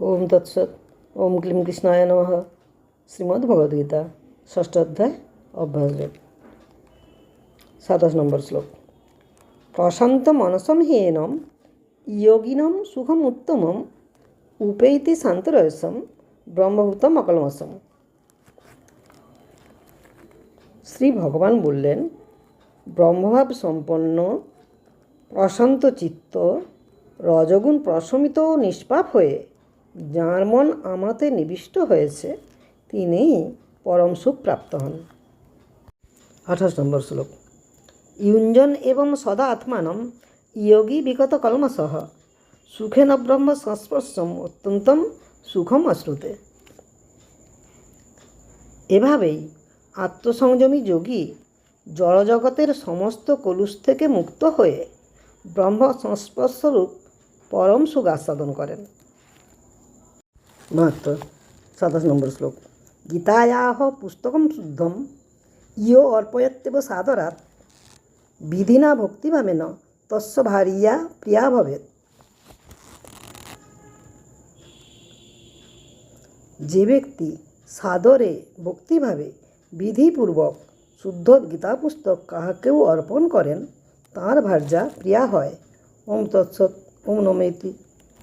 ওম তৎসৎ। ওম claim কৃষ্ণায় নমঃ। শ্রীমদ্ ভগবদ্গীতা ষষ্ঠ অধ্যায়, অভ্যাসযোগ। সাতাশ নম্বর শ্লোক। প্রশান্ত মনসম হীনম যোগিনম সুখম উত্তমম উপৈতি শান্তরসম ব্রহ্মভূতম অকলমসম। শ্রী ভগবান বললেন, ব্রহ্মভাব সম্পন্ন, প্রশান্ত চিত্ত, রজগুণ প্রশমিত ও নিষ্পাপ হয়ে যাঁর মন আমাতে নিবিষ্ট হয়েছে, তিনিই পরম সুখ প্রাপ্ত হন। আঠাশ নম্বর শ্লোক। ইউঞ্জন এবং সদা আত্মানম ইয়োগী বিগত কলমসহ সুখেন ব্রহ্ম সংস্পর্শম অত্যন্তম সুখম অশ্রুতে। এভাবেই আত্মসংযমী যোগী জড়জগতের সমস্ত কলুষ থেকে মুক্ত হয়ে ব্রহ্ম সংস্পর্শরূপ পরম সুখ আস্বাদন করেন। মাত্র সাতাশ নম্বর শ্লোক গীতায়াহ পুস্তকম শুদ্ধম ইয় অর্পয়ত্যেব সাদরাত বিধিনা ভক্তিভাবেন তস্য ভারিয়া প্রিয়া ভবেত যে ব্যক্তি সাদরে ভক্তিভাবে বিধিপূর্বক শুদ্ধ গীতা পুস্তক কাহাকেও অর্পণ করেন তাঁর ভার্যা প্রিয়া হয় ওম তৎসৎ ওম নমেতি